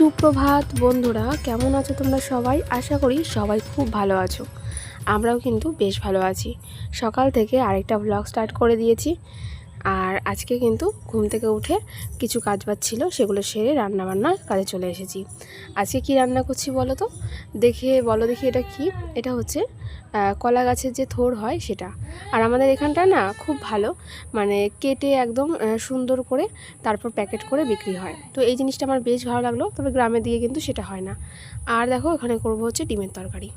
সুপ্রভাত বন্ধুরা, কেমন আছো তোমরা সবাই? আশা করি সবাই খুব ভালো আছো। আমরাও কিন্তু বেশ ভালো আছি। সকাল থেকে আরেকটা ব্লগ স্টার্ট করে দিয়েছি। আর আজকে কিন্তু ঘুম থেকে উঠে কিছু কাজ বাজ ছিল, সেগুলো সেরে রান্নাবান্নার কাজে চলে এসেছি। আজকে কি রান্না করছি বলো তো? দেখে, বলো দেখি এটা কি? এটা হচ্ছে কলা গাছের যে থোর হয় সেটা। আর আমাদের এখানটা না খুব ভালো মানে কেটে একদম সুন্দর করে তারপর প্যাকেট করে বিক্রি হয়। তো এই জিনিসটা আমার বেশ ভালো লাগল, তবে গ্রামের দিকে কিন্তু সেটা হয় না। আর দেখো, এখানে করব হচ্ছে ডিমের তরকারি।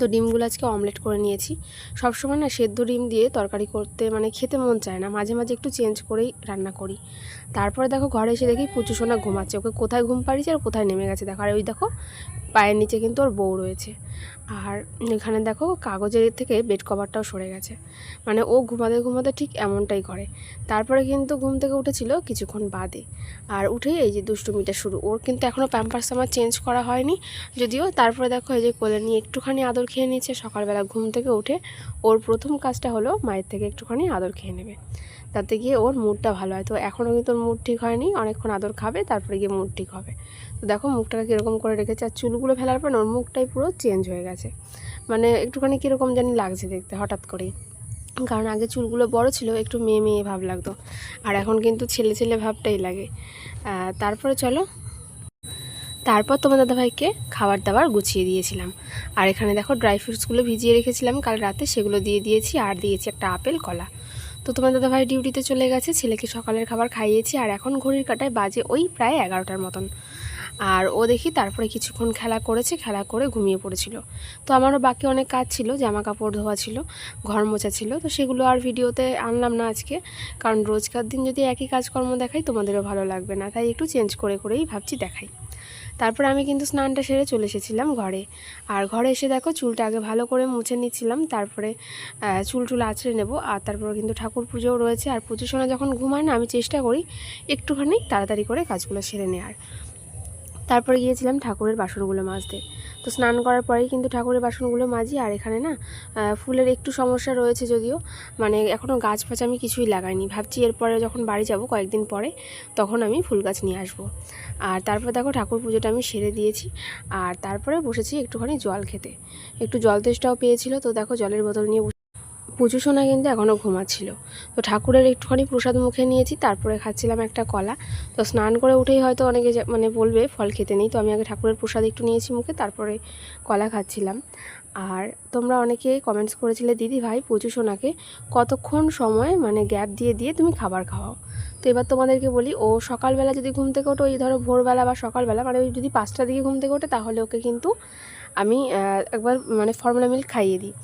তো ডিমগুলো আজকে অমলেট করে নিয়েছি। সবসময় না সেদ্ধ ডিম দিয়ে তরকারি করতে মানে খেতে মন চায় না। মাঝে মাঝে একটু চেঞ্জ করেই রান্না করি। তারপরে দেখো ঘরে এসে দেখি পুচু সোনা ঘুমাচ্ছে। ওকে কোথায় ঘুম পাড়িয়েছে আর কোথায় নেমে গেছে? দেখো, আর ওই দেখো পায়ের নিচে কিন্তু ওর বউ রয়েছে। আর এখানে দেখো কাগজের থেকে বেড কভারটাও সরে গেছে। মানে ও ঘুমাতে ঘুমাতে ঠিক এমনটাই করে। তারপরে কিন্তু ঘুম থেকে উঠেছিল কিছুক্ষণ বাদে। আর উঠেই এই যে দুষ্টুমিটা শুরু। ওর কিন্তু এখনও প্যাম্পার্স আমার চেঞ্জ করা হয়নি। যদিও তারপরে দেখো এই যে কোলে নিয়ে একটুখানি আদর খেয়ে নিয়েছে। সকালবেলা ঘুম থেকে উঠে ওর প্রথম কাজটা হলো মায়ের থেকে একটুখানি আদর খেয়ে নেবে। তাতে গিয়ে ওর মুডটা ভালো হয়। তো এখনও কিন্তু মুড ঠিক হয়নি, অনেকক্ষণ আদর খাবে, তারপরে গিয়ে মুড ঠিক হবে। তো দেখো মুখটাকে কীরকম করে রেখেছে, আর চুলগুলো ফেলার পর ওর মুখটাই পুরো চেঞ্জ হয়ে গেছে। মানে একটুখানি কীরকম জানি লাগছে দেখতে হঠাৎ করেই। কারণ আগে চুলগুলো বড় ছিল, একটু মেয়ে মেয়ে ভাব লাগতো। আর এখন কিন্তু ছেলে ছেলে ভাবটাই লাগে। তারপরে চলো। তারপর তোমার দাদাভাইকে খাবার দাবার গুছিয়ে দিয়েছিলাম। আর এখানে দেখো ড্রাই ফ্রুটসগুলো ভিজিয়ে রেখেছিলাম, কাল রাতে সেগুলো দিয়ে দিয়েছি, আর দিয়েছি একটা আপেল কলা। তো তোমার দাদাভাই ডিউটিতে চলে গেছে, ছেলেকে সকালের খাবার খাইয়েছি, আর এখন ঘড়ির কাটায় বাজে ওই প্রায় এগারোটার মতন। আর ও দেখি তারপরে কিছুক্ষণ খেলা করেছে, খেলা করে ঘুমিয়ে পড়েছিল। তো আমারও বাকি অনেক কাজ ছিল জামা কাপড় ধোয়া ছিল, ঘর মোছা ছিল, তো সেগুলো আর ভিডিওতে আনলাম না আজকে। কারণ রোজকার দিন যদি একই কাজকর্ম দেখাই, তোমাদেরও ভালো লাগবে না। তাই একটু চেঞ্জ করে করেই ভাবছি দেখাই। তারপরে আমি কিন্তু স্নানটা সেরে চলে এসেছিলাম ঘরে। আর ঘরে এসে দেখো চুলটা আগে ভালো করে মুছে নিচ্ছিলাম, তারপরে চুল টুল আছড়ে নেব। আর তারপরে কিন্তু ঠাকুর পুজোও রয়েছে। আর পুজোর সময় যখন ঘুমায় না, আমি চেষ্টা করি একটুখানি তাড়াতাড়ি করে কাজগুলো সেরে নেওয়ার তারপরে গিয়েছিলাম ঠাকুরের বাসনগুলো মাজতে। তো স্নান করার পরেই কিন্তু ঠাকুরের বাসনগুলো মাজি, আর এখানে না ফুলের একটু সমস্যা রয়েছে যদিও মানে এখনও গাছ ফাছ আমি কিছুই লাগাইনি। ভাবছি এরপরে যখন বাড়ি যাব কয়েকদিন পরে, তখন আমি ফুল গাছ নিয়ে আসব। আর তারপর দেখো ঠাকুর পুজোটা আমি সেরে দিয়েছি, আর তারপরে বসেছি একটুখানি জল খেতে। একটু জল তেষ্টাও পেয়েছিল, তো দেখো জলের বোতল নিয়ে পুজো সোনা কিন্তু এখনও ঘুমাচ্ছিল। তো ঠাকুরের একটুখানি প্রসাদ মুখে নিয়েছি, তারপরে খাচ্ছিলাম একটা কলা। তো স্নান করে উঠেই হয়তো অনেকে মানে বলবে, ফল খেতে নেই। তো আমি আগে ঠাকুরের প্রসাদ একটু নিয়েছি মুখে, তারপরে কলা খাচ্ছিলাম। আর তোমরা অনেকেই কমেন্টস করেছিলে, দিদি ভাই, পুজো সোনাকে কতক্ষণ সময় মানে গ্যাপ দিয়ে দিয়ে তুমি খাবার খাওয়াও? তো এবার তোমাদেরকে বলি, ও সকালবেলা যদি ঘুম থেকে ওঠো, ওই ধরো ভোরবেলা বা সকালবেলা মানে যদি পাঁচটার দিকে ঘুম থেকে ওঠে, তাহলে ওকে কিন্তু আমি একবার মানে ফর্মুলা মিল্ক খাইয়ে দিই।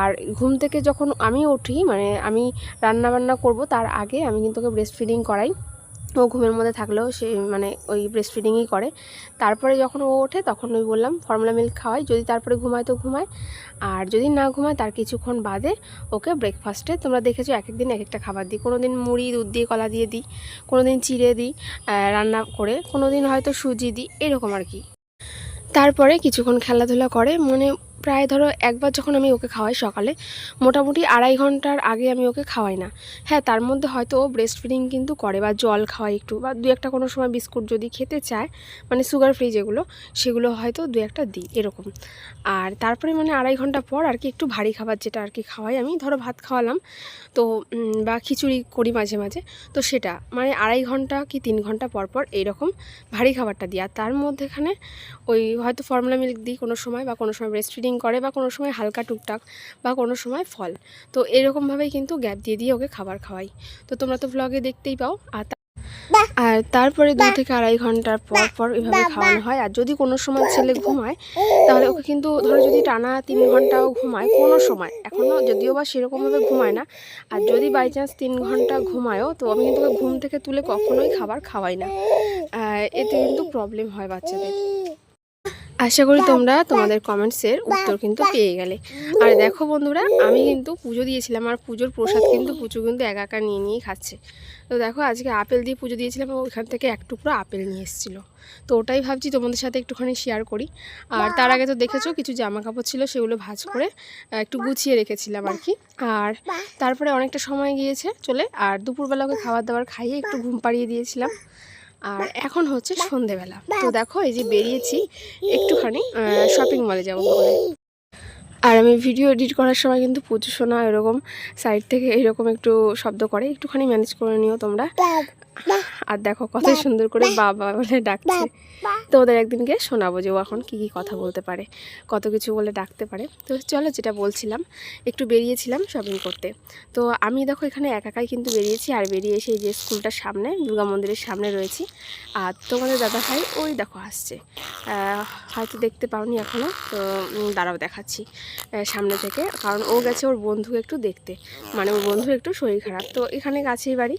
আর ঘুম থেকে যখন আমি উঠি মানে আমি রান্না বান্না করব, তার আগে আমি কিন্তু ওকে ব্রেস্ট ফিডিং করাই। ও ঘুমের মধ্যে থাকলেও সে মানে ওই ব্রেস্ট ফিডিংই করে। তারপরে যখন ও ওঠে, তখন ওই বললাম ফর্মুলা মিল্ক খাওয়াই, যদি তারপরে ঘুমায় তো ঘুমায়। আর যদি না ঘুমায়, তার কিছুক্ষণ বাদে ওকে ব্রেকফাস্টে তোমরা দেখেছ এক এক দিন এক একটা খাবার দিই। কোনো দিন মুড়ি, দুধ দিয়ে, কলা দিয়ে দিই কোনো দিন চিড়ে দিই রান্না করে কোনো দিন হয়তো সুজি দিই, এরকম আর কি। তারপরে কিছুক্ষণ খেলাধুলা করে মানে প্রায় ধরো একবার যখন আমি ওকে খাওয়াই সকালে, মোটামুটি আড়াই ঘণ্টার আগে আমি ওকে খাওয়াই না। হ্যাঁ তার মধ্যে হয়তো ও ব্রেস্ট ফিডিং কিন্তু করে বা জল খাওয়াই একটু বা দু একটা কোনো সময় বিস্কুট যদি খেতে চায় মানে সুগার ফ্রি যেগুলো, সেগুলো হয়তো দু একটা দিই এরকম। আর তারপরে মানে আড়াই ঘণ্টা পর আর কি একটু ভারী খাবার যেটা আর কি খাওয়াই, আমি ধরো ভাত খাওয়ালাম, তো বা খিচুড়ি করি মাঝে মাঝে, তো সেটা মানে আড়াই ঘণ্টা কি তিন ঘণ্টা পর পর এইরকম ভারী খাবারটা দিই। আর তার মধ্যেখানে ওই হয়তো ফর্মুলা মিল্ক দিই কোনো সময় বা কোনো সময় ব্রেস্ট ফিডিং করে বা কোনো সময় হালকা টুকটাক বা কোনো সময় ফল। তো এরকমভাবেই কিন্তু গ্যাপ দিয়ে দিয়ে ওকে খাবার খাওয়াই। তো তোমরা তো ভ্লগে দেখতেই পাও। আর আর তারপরে দু থেকে আড়াই ঘণ্টার পর পর এভাবে খাওয়ানো হয়। আর যদি কোনো সময় ছেলে ঘুমায় তাহলে ওকে কিন্তু ধরো যদি টানা তিন ঘন্টাও ঘুমায় কোনো সময়। এখনও যদিও বা সেরকমভাবে ঘুমায় না। আর যদি বাই চান্স তিন ঘণ্টা ঘুমায়ও তো আমি কিন্তু ওকে ঘুম থেকে তুলে কখনোই খাবার খাওয়াই না। এতে কিন্তু প্রবলেম হয় বাচ্চাদের। আশা করি তোমরা তোমাদের কমেন্টসের উত্তর কিন্তু পেয়ে গেলে। আর দেখো বন্ধুরা আমি কিন্তু পুজো দিয়েছিলাম আর পুজোর প্রসাদ কিন্তু পুজো কিন্তু একা একা নিয়ে নিয়েই খাচ্ছে। তো দেখো আজকে আপেল দিয়ে পুজো দিয়েছিলাম ওইখান থেকে এক টুকরো আপেল নিয়ে এসেছিল। তো ওটাই ভাবছি তোমাদের সাথে একটুখানি শেয়ার করি। আর তার আগে তো দেখেছ কিছু জামা কাপড় ছিল সেগুলো ভাজ করে একটু গুছিয়ে রেখেছিলাম আর কি। আর তারপরে অনেকটা সময় গিয়েছে চলে আর দুপুরবেলা ওকে খাবার দাবার খাইয়ে একটু ঘুম পাড়িয়ে দিয়েছিলাম। আর এখন হচ্ছে সন্ধেবেলা। তো দেখো এই যে বেরিয়েছি একটুখানি শপিং মলে যাব বলে। আর আমি ভিডিও এডিট করার সময় কিন্তু প্রচুর শোনা এরকম সাইড থেকে এরকম একটু শব্দ করে, একটুখানি ম্যানেজ করে নিও তোমরা। আর দেখো কত সুন্দর করে বাবা বলে ডাকছে। তো ওদের একদিনকে শোনাবো যে ও এখন কী কী কথা বলতে পারে, কত কিছু বলে ডাকতে পারে। তো চলো যেটা বলছিলাম, একটু বেরিয়েছিলাম শপিং করতে। তো আমি দেখো এখানে একাকাই কিন্তু বেরিয়েছি, আর বেরিয়ে এসে যে স্কুলটার সামনে, দুর্গা মন্দিরের সামনে রয়েছি। আর তোমাদের দাদা ভাই ওই দেখো আসছে। হয়তো দেখতে পাওনি এখনও তো দাঁড়াও দেখাচ্ছি। সামনে থেকে, কারণ ও গেছে ওর বন্ধুকে একটু দেখতে। মানে ওর বন্ধুর একটু শরীর খারাপ। তো এখানে কাছেই বাড়ি।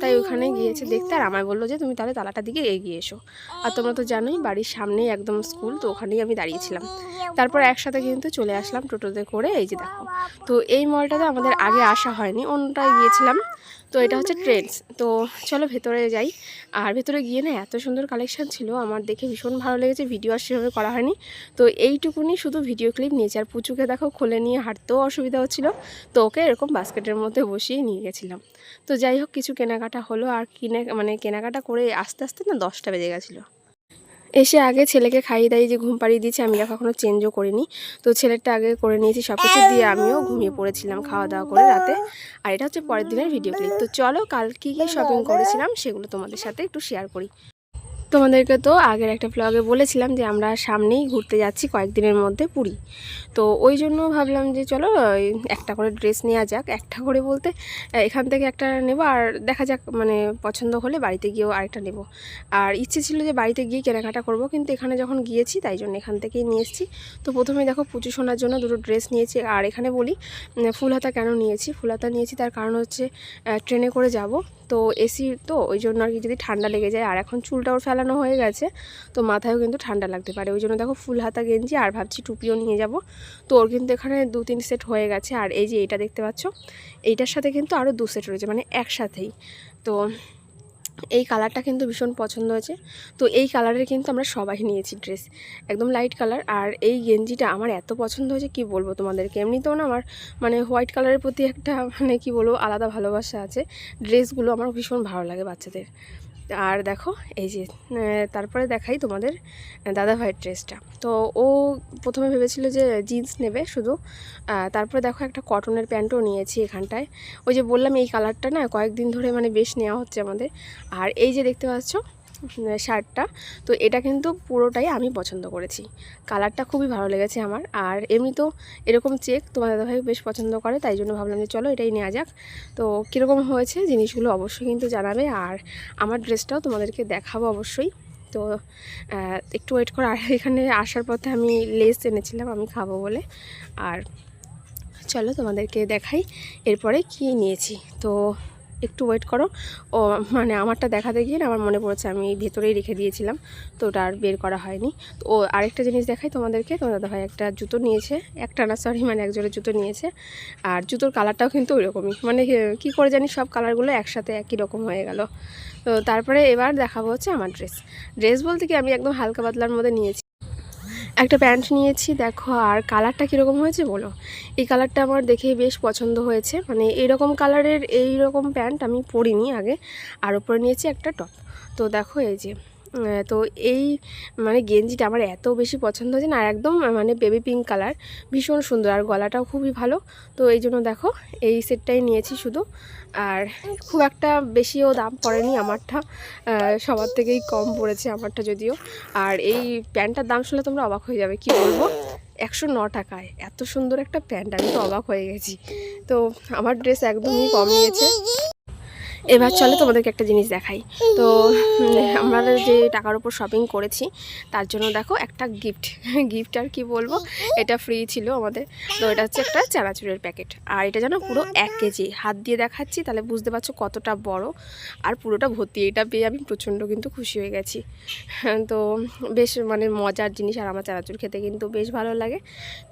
তাই ওখানে গিয়েছে দেখতে, আর আমায় বলল যে, তুমি তাহলে তালাটার দিকে এগিয়ে এসো। আর তোমরা তো জানোই, বাড়ির সামনেই একদম স্কুল, তো ওখানেই আমি দাঁড়িয়েছিলাম। তারপর একসাথে কিন্তু চলে আসলাম টোটোতে করে, এই যে দেখো। তো এই মলটাতে আমাদের আগে আসা হয়নি, অন্যটায় গিয়েছিলাম। তো এটা হচ্ছে ট্রেন্ডস তো চলো ভেতরে যাই। আর ভেতরে গিয়ে না এত সুন্দর কালেকশান ছিল, আমার দেখে ভীষণ ভালো লেগেছে ভিডিও আর সেভাবে করা হয়নি। তো এইটুকুনি শুধু ভিডিও ক্লিপ নিয়েছি, আর পুচুকে দেখো খুলে নিয়ে হাঁটতেও অসুবিধা হচ্ছিল, তো ওকে এরকম বাস্কেটের মধ্যে বসিয়ে নিয়ে গেছিলাম। তো যাই হোক, কিছু কেনাকাটা হলো, আর কিনে মানে কেনাকাটা করে আস্তে আস্তে না দশটা বেজে গেছিল। এসে আগে ছেলেকে খাইয়ে দাইয়ে যে ঘুম পাড়িয়ে দিয়েছি, আমি দেখো এখনও চেঞ্জও করিনি। তো ছেলেরটা আগে করে নিয়েছি সব কিছু দিয়ে আমিও ঘুমিয়ে পড়েছিলাম খাওয়া দাওয়া করে রাতে। আর এটা হচ্ছে পরের দিনের ভিডিও ক্লিপ তো চলো, কাল কী কী শপিং করেছিলাম, সেগুলো তোমাদের সাথে একটু শেয়ার করি। তোমাদেরকে তো আগের একটা ব্লগে বলেছিলাম যে আমরা সামনেই ঘুরতে যাচ্ছি কয়েকদিনের মধ্যে পুরী। তো ওই জন্য ভাবলাম যে চলো একটা করে ড্রেস নেওয়া যাক, একটা করে বলতে এখান থেকে একটা নেব আর দেখা যাক মানে পছন্দ হলে বাড়িতে গিয়েও আরেকটা নেব। আর ইচ্ছে ছিল যে বাড়িতে গিয়ে কেনাকাটা করব, কিন্তু এখানে যখন গিয়েছি তাই জন্য এখান থেকেই নিয়ে এসেছি। তো প্রথমে দেখো পুজো শোনার জন্য দুটো ড্রেস নিয়েছি, আর এখানে বলি ফুল হাতা কেন নিয়েছি? ফুল হাতা নিয়েছি তার কারণ হচ্ছে ট্রেনে করে যাব, তো এসি তো ওই জন্য আর কি যদি ঠান্ডা লেগে যায়, আর এখন চুলটাও ফেলানো হয়ে গেছে, তো মাথায়ও কিন্তু ঠান্ডা লাগতে পারে। ওই জন্য দেখো ফুল হাতা গেঞ্জি আর ভাবছি টুপিও নিয়ে যাব। তো ওর কিন্তু এখানে দু তিন সেট হয়ে গেছে। আর এই যে এটা দেখতে পাচ্ছ, এইটার সাথে কিন্তু আরও দু সেট রয়েছে মানে একসাথেই। তো এই কালারটা কিন্তু ভীষণ পছন্দ হয়েছে। তো এই কালারের কিন্তু আমরা সবাই নিয়েছি ড্রেস, একদম লাইট কালার। আর এই গেঞ্জিটা আমার এত পছন্দ হয়েছে, কি বলব তোমাদেরকে? এমনিতেও না আমার মানে হোয়াইট কালারের প্রতি একটা মানে কি বলব, আলাদা ভালোবাসা আছে। ড্রেসগুলো আমার ভীষণ ভালো লাগে বাচ্চাদের। আর দেখো, এই যে তারপরে দেখাই তোমাদের দাদা ভাইয়ের ড্রেসটা। তো ও প্রথমে ভেবেছিল যে জিন্স নেবে শুধু তারপরে দেখো একটা কটনের প্যান্টও নিয়েছি এখানটায়। ওই যে বললাম এই কালারটা না কয়েকদিন ধরে মানে বেশ নেওয়া হচ্ছে আমাদের। আর এই যে দেখতে পাচ্ছ শার্টটা। তো এটা কিন্তু পুরোটাই আমি পছন্দ করেছি। কালারটা খুবই ভালো লেগেছে আমার। আর এমনি তো এরকম চেক তোমার দাদাভাই বেশ পছন্দ করে, তাই জন্য ভাবলাম যে চলো এটাই নেওয়া যাক। তো কীরকম হয়েছে জিনিসগুলো অবশ্যই কিন্তু জানাবে। আর আমার ড্রেসটাও তোমাদেরকে দেখাবো অবশ্যই। তো একটু ওয়েট করো। আর এখানে আসার পথে আমি লেস এনেছিলাম, আমি খাব বলে। আর চলো তোমাদেরকে দেখাই। এরপরে কি নিয়েছি? তো একটু ওয়েট করো। ও মানে আমারটা দেখাতে গিয়ে আমার মনে পড়েছে আমি ভেতরেই রেখে দিয়েছিলাম, তো ওটা আর বের করা হয়নি। তো ও আরেকটা জিনিস দেখাই তোমাদেরকে, তোমার দাদাভাই একটা জুতো নিয়েছে, একটা না সরি মানে এক জোড়া জুতো নিয়েছে, আর জুতোর কালারটাও কিন্তু ওই রকমই মানে কি করে জানি সব কালারগুলো একসাথে একই রকম হয়ে গেল। তো তারপরে এবার দেখাবো হচ্ছে আমার ড্রেস ড্রেস বলতে কি আমি একদম হালকা পাতলার মধ্যে নিয়েছি একটা প্যান্ট নিয়েছি, দেখো আর কালারটা কীরকম হয়েছে বলো? এই কালারটা আমার দেখে বেশ পছন্দ হয়েছে। মানে এরকম কালারের এই রকম প্যান্ট আমি পরিনি আগে। আর ওপরে নিয়েছি একটা টপ। তো দেখো এই যে তো এই মানে গেঞ্জিটা আমার এত বেশি পছন্দ হয়েছে না, আর একদম মানে বেবি পিঙ্ক কালার ভীষণ সুন্দর, আর গলাটাও খুবই ভালো। তো এই জন্য দেখো, এই সেটটাই নিয়েছি শুধু। আর খুব একটা বেশিও দাম পড়েনি আমারটা সবার থেকেই কম পড়েছে আমারটা যদিও। আর এই প্যান্টটার দাম শুনলে তোমরা অবাক হয়ে যাবে, কি বলব? একশো ন টাকায়, এত সুন্দর একটা প্যান্ট, আমি তো অবাক হয়ে গেছি। তো আমার ড্রেস একদমই কম নিয়েছে। এবার চলে তোমাদেরকে একটা জিনিস দেখাই। তো আমরা যে টাকার উপর শপিং করেছি, তার জন্য দেখো একটা গিফট গিফট আর কি বলব? এটা ফ্রি ছিল আমাদের। তো এটা হচ্ছে একটা চানাচুরের প্যাকেট আর এটা যেন পুরো এক কেজি। হাত দিয়ে দেখাচ্ছি, তাহলে বুঝতে পারছ কতটা বড়। আর পুরোটা ভর্তি। এটা পেয়ে আমি প্রচণ্ড কিন্তু খুশি হয়ে গেছি। তো, বেশ মানে মজার জিনিস আর আমার চানাচুর খেতে কিন্তু বেশ ভালো লাগে।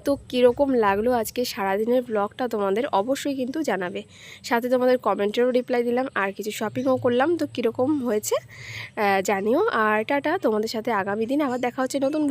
তো কীরকম লাগল আজকে সারাদিনের ব্লগটা তোমাদের অবশ্যই কিন্তু জানাবে। সাথে তোমাদের কমেন্টেরও রিপ্লাই দিলাম। আর কিছু শপিংও করলাম। তো কীরকম হয়েছে জানিও। আর টাটা, তোমাদের সাথে আগামী দিন আবার দেখা হচ্ছে নতুন